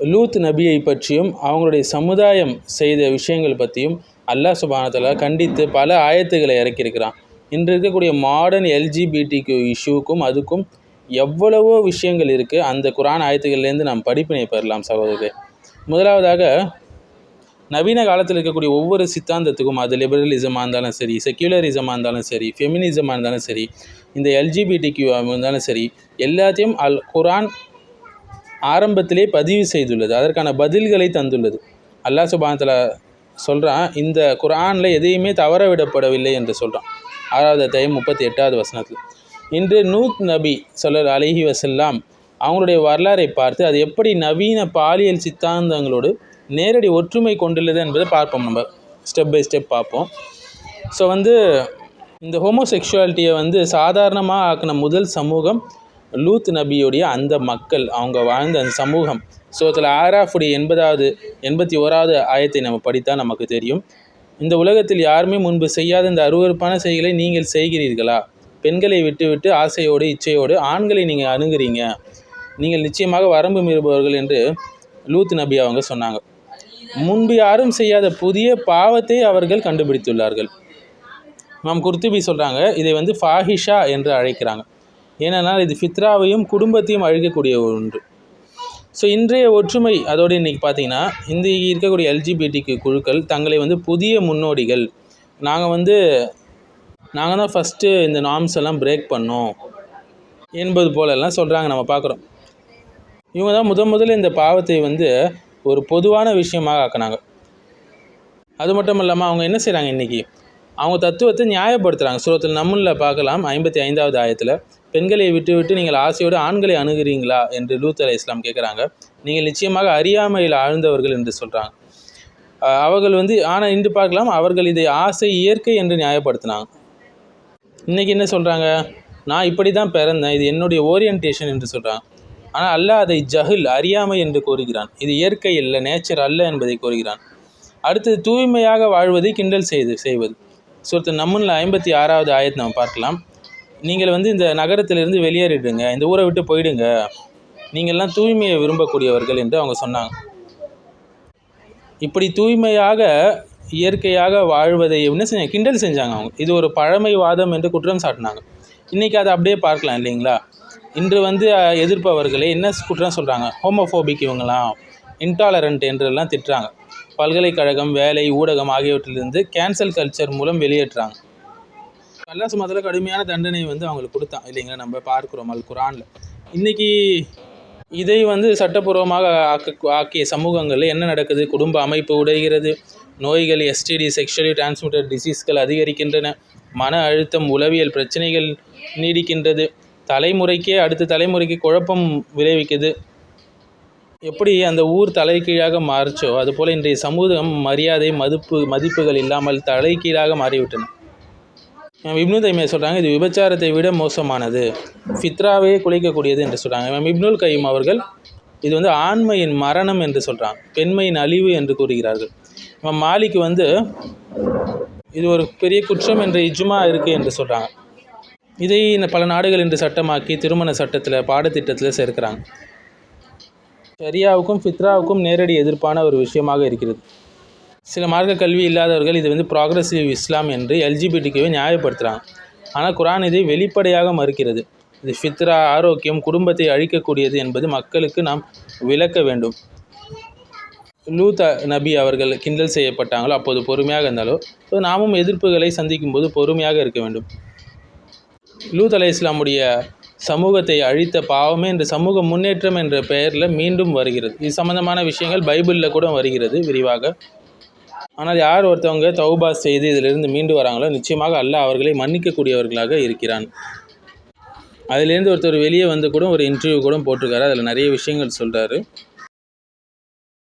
லூத் நபியை பற்றியும் அவங்களுடைய சமுதாயம் செய்த விஷயங்கள் பற்றியும் அல்லாஹ் சுபானத்தில் கண்டித்து பல ஆயத்துக்களை இறக்கியிருக்கிறான். இன்று இருக்கக்கூடிய மாடர்ன் எல்ஜிபிடிக்கு இஷ்யூக்கும் அதுக்கும் எவ்வளவோ விஷயங்கள் இருக்குது அந்த குரான் ஆயத்துக்கள்லேருந்து நாம் படிப்பினை பெறலாம் சகோதரர்களே. முதலாவதாக நவீன காலத்தில் இருக்கக்கூடிய ஒவ்வொரு சித்தாந்தத்துக்கும் அது லிபரலிசமாக இருந்தாலும் சரி செக்யூலரிசமாக இருந்தாலும் சரி ஃபெமினிசமாக இருந்தாலும் சரி இந்த எல்ஜிபிடிக்யூ இருந்தாலும் சரி எல்லாத்தையும் அல் குரான் ஆரம்பத்திலே பதிவு செய்துள்ளது. அதற்கான பதில்களை தந்துள்ளது. அல்லாஹ் சுபானத்தில் சொல்கிறான் இந்த குரானில் எதையுமே தவற விடப்படவில்லை என்று சொல்கிறான் ஆறாவது அத்தியாயம் முப்பத்தி எட்டாவது வசனத்தில். இன்று நூத் நபி சொல்லர் அலிஹி வசல்லாம் அவங்களுடைய வரலாறை பார்த்து அது எப்படி நவீன பாலியல் சித்தாந்தங்களோடு நேரடி ஒற்றுமை கொண்டுள்ளது என்பதை பார்ப்போம். நம்ம ஸ்டெப் பை ஸ்டெப் பார்ப்போம். ஸோ வந்து இந்த ஹோமோசெக்ஷுவாலிட்டியை வந்து சாதாரணமாக ஆக்கின முதல் சமூகம் லூத் நபியுடைய அந்த மக்கள் அவங்க வாழ்ந்த அந்த சமூகம். ஸோ அதில் ஆராஃபுடைய எண்பதாவது எண்பத்தி ஓராவது ஆயத்தை நம்ம படித்தால் நமக்கு தெரியும். இந்த உலகத்தில் யாருமே முன்பு செய்யாத இந்த அருவறுப்பான செய்களை நீங்கள் செய்கிறீர்களா? பெண்களை விட்டுவிட்டு ஆசையோடு இச்சையோடு ஆண்களை நீங்கள் அணுகிறீங்க. நீங்கள் நிச்சயமாக வரம்பு மீறுபவர்கள் என்று லூத் நபி அவங்க சொன்னாங்க. முன்பு யாரும் செய்யாத புதிய பாவத்தை அவர்கள் கண்டுபிடித்துள்ளார்கள். நாம் குர்துபி சொல்கிறாங்க இதை வந்து ஃபாஹிஷா என்று அழைக்கிறாங்க. ஏனென்றால் இது ஃபித்ராவையும் குடும்பத்தையும் அழிக்கக்கூடிய ஒன்று. ஸோ இன்றைய ஒற்றுமை அதோடு இன்றைக்கி பார்த்தீங்கன்னா இந்த இருக்கக்கூடிய எல்ஜிபிடிக்கு குழுக்கள் தங்களை வந்து புதிய முன்னோடிகள். நாங்கள் வந்து நாங்கள் தான் ஃபஸ்ட்டு இந்த நார்ம்ஸ் எல்லாம் பிரேக் பண்ணோம் என்பது போலெல்லாம் சொல்கிறாங்க நம்ம பார்க்குறோம். இவங்க தான் முத முதல்ல இந்த பாவத்தை வந்து ஒரு பொதுவான விஷயமாக ஆக்கினாங்க. அது மட்டும் இல்லாமல் அவங்க என்ன செய்கிறாங்க இன்றைக்கி அவங்க தத்துவத்தை நியாயப்படுத்துகிறாங்க சுரத்தில் நம்மளில் பார்க்கலாம் ஐம்பத்தி ஐந்தாவது ஆயத்தில். பெண்களை விட்டு விட்டு நீங்கள் ஆசையோடு ஆண்களை அணுகிறீங்களா என்று லூத் அலை இஸ்லாம் கேட்குறாங்க. நீங்கள் நிச்சயமாக அறியாமையில் ஆழ்ந்தவர்கள் என்று சொல்கிறாங்க அவர்கள் வந்து ஆனால் இன்று பார்க்கலாம் அவர்கள் இதை ஆசை இயற்கை என்று நியாயப்படுத்தினாங்க. இன்றைக்கி என்ன சொல்கிறாங்க நான் இப்படி தான் பிறந்தேன் இது என்னுடைய ஓரியன்டேஷன் என்று சொல்கிறாங்க ஆனால் அல்லாஹ் அதை ஜஹில் அறியாமை என்று கூறுகிறான். இது இயற்கை இல்லை நேச்சர் அல்ல என்பதை கூறுகிறான். அடுத்தது தூய்மையாக வாழ்வதை கிண்டல் செய்து செய்வது. சுருத்து நம்மளில் ஐம்பத்தி ஆறாவது ஆயத்தை நம்ம பார்க்கலாம். நீங்கள் வந்து இந்த நகரத்திலிருந்து வெளியேறிடுங்க. இந்த ஊரை விட்டு போயிடுங்க. நீங்கள்லாம் தூய்மையை விரும்பக்கூடியவர்கள் என்று அவங்க சொன்னாங்க. இப்படி தூய்மையாக இயற்கையாக வாழ்வதை என்ன செஞ்சாங்க கிண்டல் செஞ்சாங்க அவங்க. இது ஒரு பழமைவாதம் என்று குற்றம் சாட்டினாங்க. இன்றைக்கி அதை அப்படியே பார்க்கலாம் இல்லைங்களா? இன்று வந்து எதிர்ப்பவர்களே என்ன குற்றம் சொல்கிறாங்க ஹோமோஃபோபிக் இவங்களாம் இன்டாலரண்ட் என்றெல்லாம் திட்டுறாங்க. பல்கலைக்கழகம் வேலை ஊடகம் ஆகியவற்றிலிருந்து கேன்சல் கல்ச்சர் மூலம் வெளியேற்றுறாங்க அல்லா சுமத்தில் கடுமையான தண்டனை வந்து அவங்களுக்கு கொடுத்தான். இல்லைங்களா? நம்ம பார்க்குறோம் அல் குரானில் இன்றைக்கி இதை வந்து சட்டப்பூர்வமாக ஆக்க ஆக்கிய சமூகங்களில் என்ன நடக்குது? குடும்ப அமைப்பு உடைகிறது நோய்கள் எஸ்டிடி செக்ஷுவலி டிரான்ஸ்மிட்டட் டிசீஸ்கள் அதிகரிக்கின்றன மன அழுத்தம் உளவியல் பிரச்சனைகள் நீடிக்கின்றது தலைமுறைக்கே அடுத்த தலைமுறைக்கு குழப்பம் விளைவிக்குது. எப்படி அந்த ஊர் தலைகீழாக மாறுச்சோ அதுபோல் இன்றைய சமூகம் மரியாதை மதிப்பு மதிப்புகள் இல்லாமல் தலைகீழாக மாறிவிட்டன. இப்னு தைமியா சொல்கிறாங்க இது விபச்சாரத்தை விட மோசமானது. ஃபித்ராவே குலைக்கக்கூடியது என்று சொல்கிறாங்க மேம் இப்னுல் கையும் அவர்கள் இது வந்து ஆண்மையின் மரணம் என்று சொல்கிறாங்க பெண்மையின் அழிவு என்று கூறுகிறார்கள். மேம் மாலிக்கு வந்து இது ஒரு பெரிய குற்றம் என்ற இஜுமா இருக்குது என்று சொல்கிறாங்க இதை இந்த பல நாடுகள் இன்று சட்டமாக்கி திருமண சட்டத்தில் பாடத்திட்டத்தில் சேர்க்கிறாங்க. ஷரியாவுக்கும் ஃபித்ராவுக்கும் நேரடி எதிர்ப்பான ஒரு விஷயமாக இருக்கிறது. சில மார்க்க கல்வி இல்லாதவர்கள் இது வந்து ப்ராக்ரஸிவ் இஸ்லாம் என்று எல்ஜிபிடிக்குவை நியாயப்படுத்துகிறாங்க ஆனால் குரான் இதை வெளிப்படையாக மறுக்கிறது. இது ஃபித்ரா ஆரோக்கியம் குடும்பத்தை அழிக்கக்கூடியது என்பது மக்களுக்கு நாம் விளக்க வேண்டும். லூத் நபி அவர்கள் கிண்டல் செய்யப்பட்டாங்களோ அப்போது பொறுமையாக இருந்தாலோ ஸோ நாமும் எதிர்ப்புகளை சந்திக்கும் போது பொறுமையாக இருக்க வேண்டும். லூத் அலை இஸ்லாமுடைய சமூகத்தை அழித்த பாவமே இந்த சமூக முன்னேற்றம் என்ற பெயரில் மீண்டும் வருகிறது. இது சம்பந்தமான விஷயங்கள் பைபிளில் கூட வருகிறது விரிவாக. ஆனால் யார் ஒருத்தவங்க தௌபா செய்து இதிலிருந்து மீண்டு வராங்களோ நிச்சயமாக அல்லாஹ் அவர்களை மன்னிக்கக்கூடியவர்களாக இருக்கிறான். அதிலேருந்து ஒருத்தர் வெளியே வந்து கூட ஒரு இன்டர்வியூ கூட போட்டிருக்காரு. அதில் நிறைய விஷயங்கள் சொல்கிறாரு